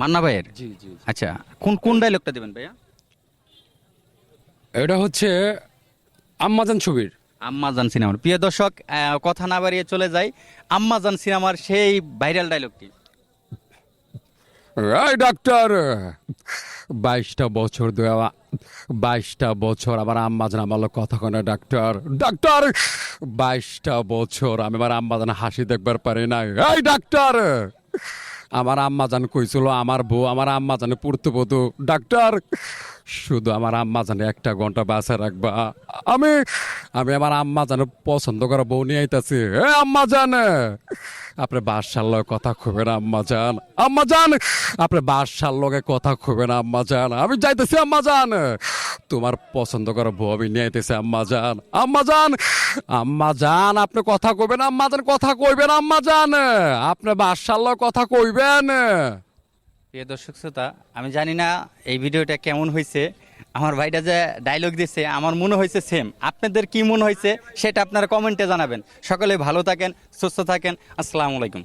মান্না ভাইয়ের? জি জি আচ্ছা কোন কোন ডায়লগটা দেবেন ভাইয়া? এটা হচ্ছে আম্মাজান ছবির। আম্মাজান সিনেমার। প্রিয় দর্শক কথা না বাড়িয়ে চলে যাই। আম্মাজান সিনেমার সেই ভাইরাল ডায়লগটি এই ডাক্তার বাইশটা বছর দেওয়া বাইশটা বছর আমার আম্মাজান আমার কথা কয় না ডাক্তার। ডাক্তার বাইশটা বছর আমি আমার আম্মাজান হাসি দেখবার পারি না এই ডাক্তার আমার আম্মাজান কইছিল, আমার বউ, আমার আম্মা জানে পড়তে ডাক্তার! শুধু আমার আম্মাজানে একটা ঘণ্টা বাসা রাখবা। আমি আমি আমার আম্মাজানে পছন্দ করা বউ নিয়ে আইতাছি। এ আম্মাজান আপনি বাদশার লগে কথা খুবেন আম্মা যান আম্মা জান! আপনি বাদশার লগে কথা খুবেন আম্মা যান আমি যাইতেছি আম্মা যান তোমার পছন্দ করা বউ, আমি নিয়ে আইতেছি আম্মা যান আম্মা যান আম্মা যান আপনি কথা কইবেন, আম্মা যান কথা কইবেন, আম্মা যান আপনি বাদশার কথা কইবেন। প্রিয় দর্শক শ্রোতা, আমি জানি না এই ভিডিওটা কেমন হয়েছে আমার ভাইটা যে ডায়লগ দিছে, আমার মনে হয়েছে সেম আপনাদের কি মনে হয়েছে সেটা আপনারা কমেন্টে জানাবেন। সকলে ভালো থাকেন, সুস্থ থাকেন। আসসালামু আলাইকুম।